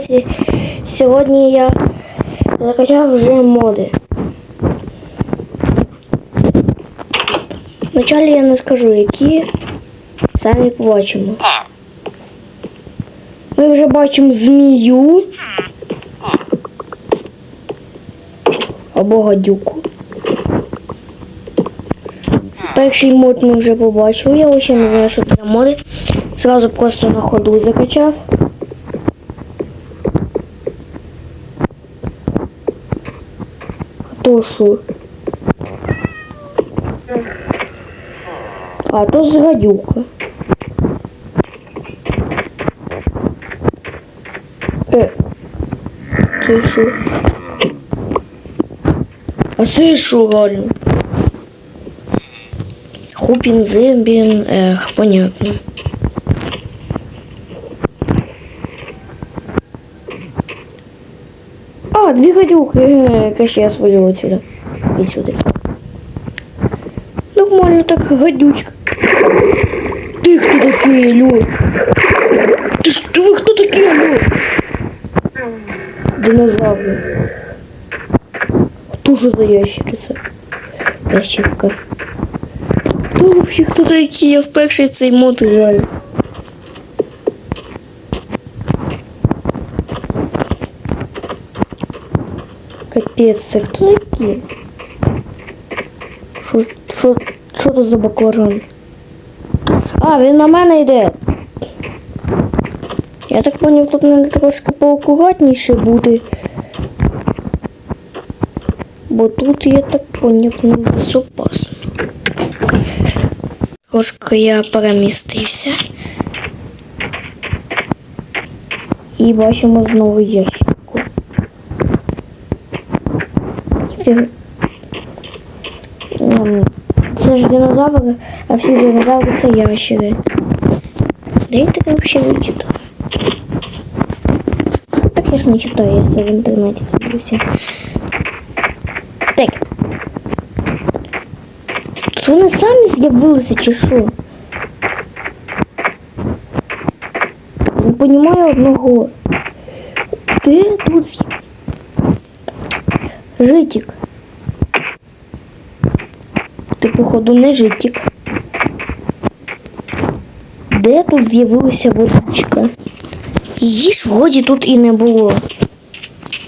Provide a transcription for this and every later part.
Сі- Сьогодні я закачав вже моди. Вначалі я не скажу, які самі побачимо. Ми вже бачимо змію або гадюку. Перший мод ми вже побачили, я ще не знаю, що це моди. Зразу просто на ходу закачав. Що? А то з гадюка. Е. Це що? А це що реально? Хупін, зимбін, ех, понятно. Гадюки. Е, Каже, я свою отсюда. І сюди. Нормально так гадючка. Ти хто такий, алло? Ти ж ви хто такий, алло? Динозаври. Хто ж за ящериця? Ящерка. Хто вообще хто такий? Я вперше цей мод граю. Капець, це хто такі? Що, за баклажан? А, він на мене йде. Я так поняв, тут треба трошки поакуратніше бути. Бо тут я так поняв небезопасно. Трошки я перемістився. І бачимо знову ящику. Ніфіга. Ем, Це ж динозаври, а всі динозаври це ящери. Де я таке взагалі вичитав? Так я ж не читаю, я все в інтернеті дивлюся. Так. Тут вони самі з'явилися чи що? Не понімаю одного. Де тут з'яв- житік? Ти, походу, не житік. Де тут з'явилася водичка? Її ж вроді тут і не було.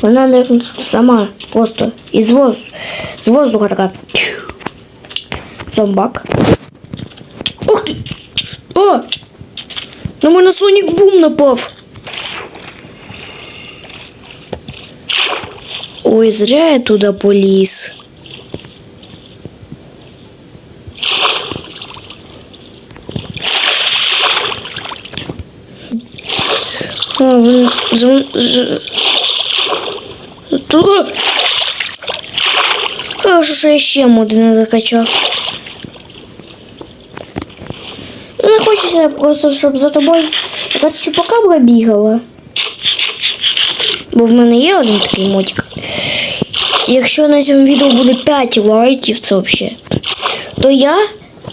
Вона наверное, сама просто із воз... з воздуха така. Зомбак. Ух ти! О! На мене Сонік Бум напав. Ой, зря я туди поліз. А, він... Зон... з- Ту- Хорошо, що я ще моди не закачав. Не просто, щоб за тобою якась чупакабра бігала. Бо в мене є один такий модик. Якщо на цьому відео буде 5 лайків, це взагалі, то я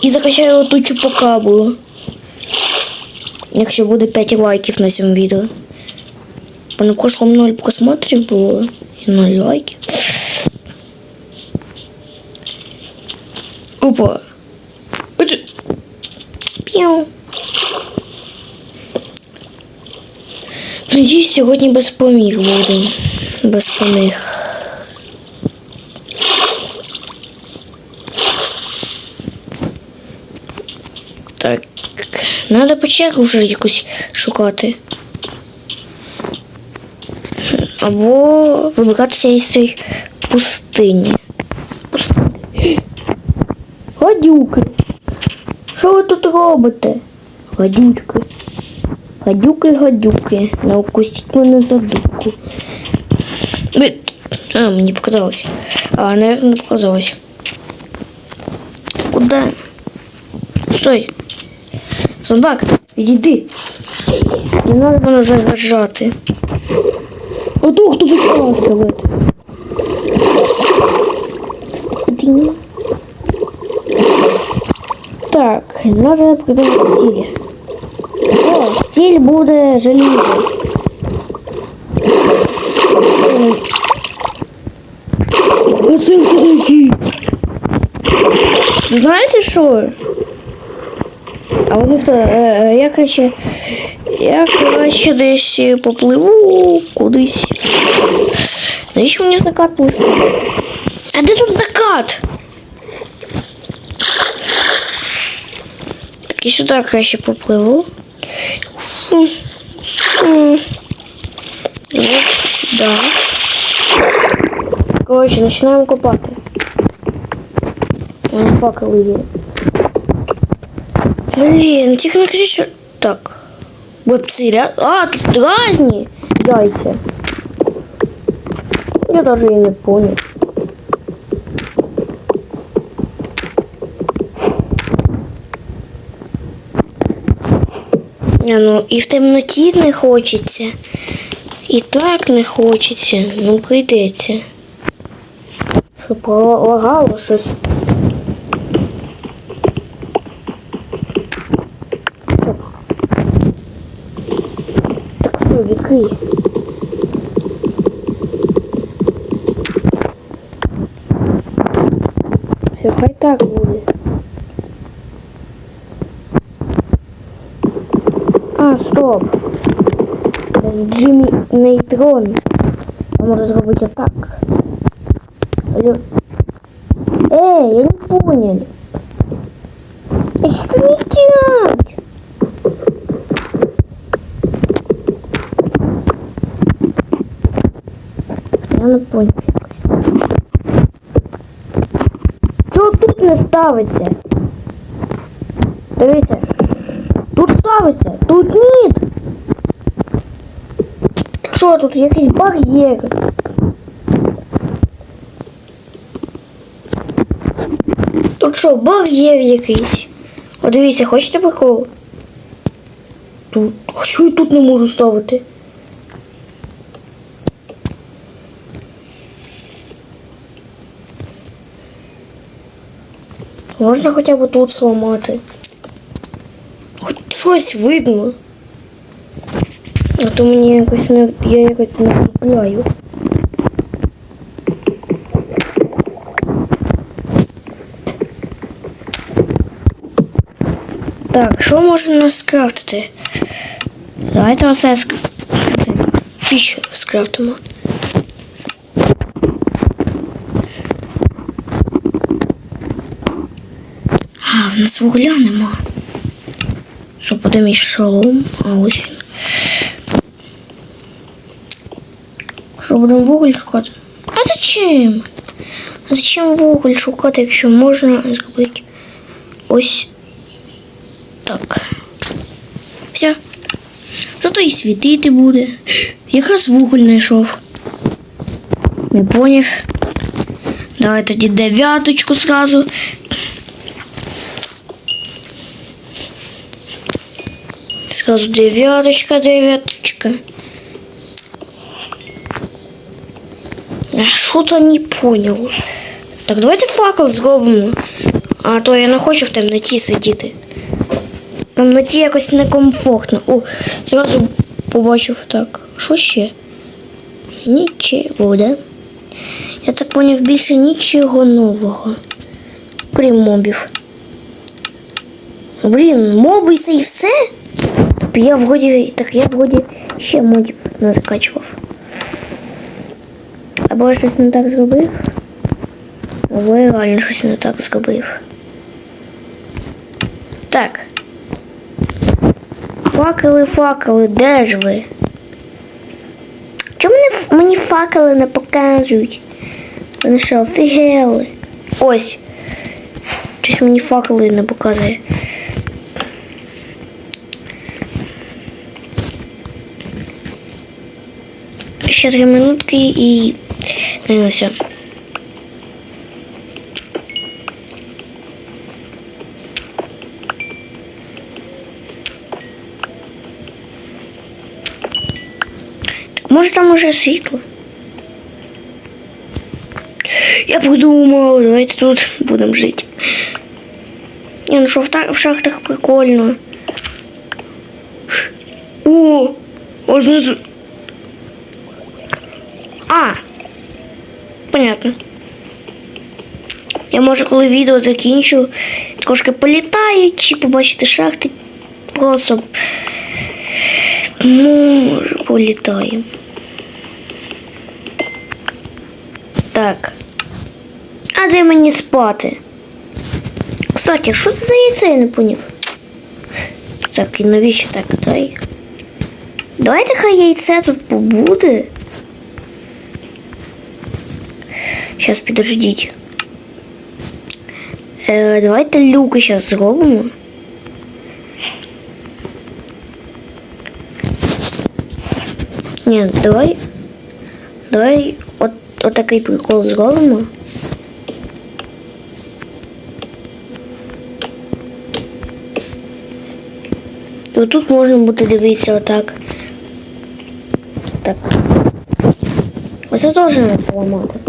і закачаю ту чупакабру. Якщо буде 5 лайків на цьому відео. Бо на прошлом 0 просмотрів було і 0 лайків. Опа. П'яу. Надіюсь, сьогодні без поміг буде. Без поміг. Так. Надо печеру вже якусь шукати. Або вибиратися із цієї пустині. Пустині. Гадюки. Що ви тут робите? Гадючки. Гадюки, гадюки. Не укусіть мене за дубку. А, мені показалось. А, наверное, не показалось. Куда? Стой. Собак, відійди. Не треба мене загрожати. Ото хто почала сказати. Так, треба придумати стіль. О, стіль будет желізо. Посилка який. Знаєте що? А вони хто? Е, е, я краще. Я краще десь попливу кудись. Навіщо мені закат плисти? А де тут закат? Так і сюди краще попливу. Вот. Коротше, починаємо копати. Там факели є. Блін, тільки не кажіть. Так. Бабці, ря... А, тут разні яйця. Я даже і не понял. А, ну і в темноті не хочеться. І так не хочеться. Ну прийдеться. Що полагало щось. Так що, відкрий. Все, хай так буде. А, стоп. Це Джиммі Нейтрон. Я можу зробити отак. Алло. Эй, я не понял. Я не. Чого тут не ставиться? Дивіться. Тут ставиться, тут ні. Що тут якийсь бар'єр? Тут що, бар'єр якийсь? О, дивіться, хочете прикол? Тут. А що я тут не можу ставити? Можна хоча б тут сломати. Хоч щось видно. А то мені якось не я якось не купляю. Так, що можна скрафтити? Давайте оце ск- це, піч скрафтимо. А, в нас вугля нема. Буде мій шолом, а ось. Що будемо вуголь шукати? А зачем? А зачем вуголь шукати, якщо можна зробити ось так. Все. Зато і світити буде. Якраз вуголь знайшов. Не поняв. Давай тоді дев'яточку зразу. Сразу девяточка, девяточка. Что-то не понял. Так, давайте факел зробимо. А то я не хочу в темноті сидіти. В темноті якось некомфортно. О, зразу побачив так. Що ще? Нічого, да? Я так поняв більше нічого нового. Крім мобів. Блін, моби це і все? Я вроді, так я вроді ще модів не закачував. Або я щось не так зробив. Або я реально щось не так зробив. Так. Факели, факели, де ж ви? Чому мені, мені факели не показують? Вони що, офігели? Ось. Щось мені факели не показує. Ще три минутки і все. Так може там уже світло? Я подумав, давайте тут будемо жити. Ні, ну що в, шахтах прикольно. О! Знизу. А! Понятно. Я може, коли відео закінчу, трошки політаю, чи побачити шахти. Просто може політаю. Так. А де мені спати? Кстати, що це за яйце, я не поняв. Так, і навіщо так дай? Давайте хай яйце тут побуде. Сейчас підождіть. Е, давайте люки зараз зробимо. Ні, давай. Давай от, от такий прикол зробимо. І отут можна буде дивитися отак. Так. Оце теж не поламати.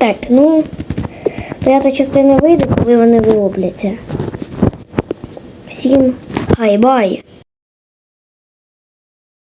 Так, ну п'ята частина вийде, коли вони виробляться. Всім хай-бай!